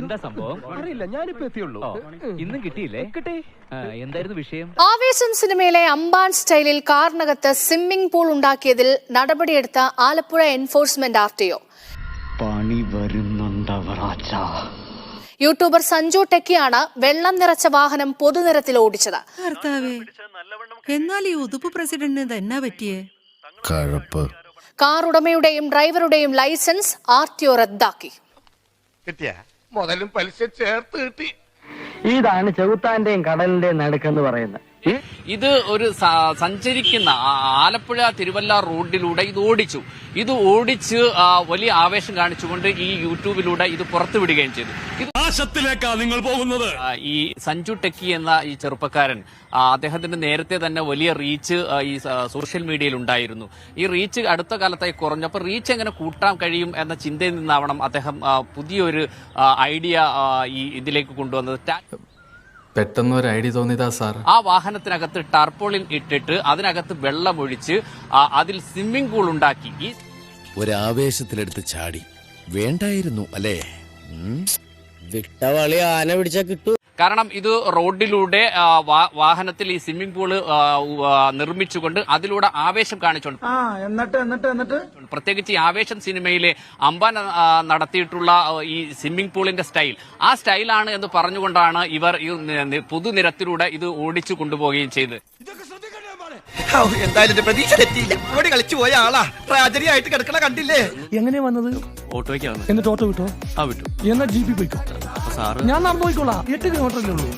എന്താ സംഭവം? അറിയില്ല ഞാനിപ്പോ എത്തിയുള്ളൂ. ഇന്നും കിട്ടിയില്ലേ? കിട്ടി. എന്തായിരുന്നു വിഷയം? ആവേശം സിനിമയിലെ അംബാൻ സ്റ്റൈലിൽ കാറിനകത്ത് സ്വിമ്മിംഗ് പൂൾ ഉണ്ടാക്കിയതിൽ നടപടിയെടുത്ത Alappuzha enforcement R T O. പണി വരുന്നുണ്ടവറാച്ച യൂട്യൂബർ സഞ്ജു ടെക്കിയാണ് വെള്ളം നിറച്ച വാഹനം പൊതുനിരത്തിൽ ഓടിച്ചത്. കർത്താവേ എന്നാൽ ഈ ഉതുപ്പ് പ്രസിഡന്റിന് തന്നെ പറ്റിയേ? കഴപ്പ്. കാർ ഉടമയുടെയും ഡ്രൈവറുടെയും ലൈസൻസ് ആർ ടി ഒ റദ്ദാക്കി. കിട്ടിയ? മുതലും പലിശ ചേർത്ത് കിട്ടി. ഇതാണ് ചെകുത്താന്റെയും കടലിന്റെയും നടുക്കെന്ന് പറയുന്നത്. ഇത് ഒരു സഞ്ചരിക്കുന്ന ആലപ്പുഴ തിരുവല്ല റോഡിലൂടെ ഇത് ഓടിച്ചു. ഇത് ഓടിച്ച് വലിയ ആവേശം കാണിച്ചുകൊണ്ട് ഈ യൂട്യൂബിലൂടെ ഇത് പുറത്തുവിടുകയും ചെയ്തു. നാശത്തിലേക്കാ നിങ്ങൾ പോകുന്നത്? ഈ സഞ്ജു ടെക്കി എന്ന ഈ ചെറുപ്പക്കാരൻ അദ്ദേഹത്തിന്റെ അദ്ദേഹത്തിന് നേരത്തെ തന്നെ വലിയ റീച്ച് ഈ സോഷ്യൽ മീഡിയയിൽ ഉണ്ടായിരുന്നു. ഈ റീച്ച് അടുത്ത കാലത്തായി കുറഞ്ഞു അപ്പൊ റീച്ച് എങ്ങനെ കൂട്ടാൻ കഴിയും എന്ന ചിന്തയിൽ നിന്നാവണം അദ്ദേഹം പുതിയൊരു ഐഡിയ ഈ ഇതിലേക്ക് കൊണ്ടുവന്നത്. പെട്ടെന്ന് ഒരു ഐഡിയ തോന്നിയതാ സാർ ആ വാഹനത്തിനകത്ത് ടർപ്പോളിൻ ഇട്ടിട്ട് അതിനകത്ത് വെള്ളമൊഴിച്ച് ഒഴിച്ച് അതിൽ സ്വിമ്മിംഗ് പൂൾ ഉണ്ടാക്കി. ഒരാവേശത്തിലെടുത്ത് ചാടി. വേണ്ടായിരുന്നു അല്ലേ? വിട്ടവളി ആന പിടിച്ചാ കിട്ടൂ. കാരണം ഇത് റോഡിലൂടെ വാഹനത്തിൽ ഈ സ്വിമ്മിംഗ് പൂൾ നിർമ്മിച്ചുകൊണ്ട് അതിലൂടെ ആവേശം കാണിച്ചുകൊണ്ട് എന്നിട്ട് എന്നിട്ട് എന്നിട്ട്? പ്രത്യേകിച്ച് ഈ ആവേശം സിനിമയിലെ അമ്പാൻ നടത്തിയിട്ടുള്ള ഈ സ്വിമ്മിംഗ് പൂളിന്റെ സ്റ്റൈൽ. ആ സ്റ്റൈലാണ് എന്ന് പറഞ്ഞുകൊണ്ടാണ് ഇവർ ഈ പൊതുനിരത്തിലൂടെ ഇത് ഓടിച്ചു കൊണ്ടുപോവുകയും ചെയ്തത്. എന്തായാലും എന്റെ പ്രതീക്ഷ തെറ്റിയില്ല. ഓടി കളിച്ചു പോയ ആളാ. ട്രാജഡി ആയിട്ട് കിടക്കണ കണ്ടില്ലേ? എങ്ങനെയാ വന്നത്? ഓട്ടോയ്ക്കാണ്. എന്നിട്ട് ഓട്ടോ വിട്ടോ? ആ വിട്ടു. എന്നാ ജി പി പോയിക്കോ? ഞാൻ നടന്നു പോയിക്കോളാം എട്ട് കിലോമീറ്ററല്ലേ ഉള്ളൂ.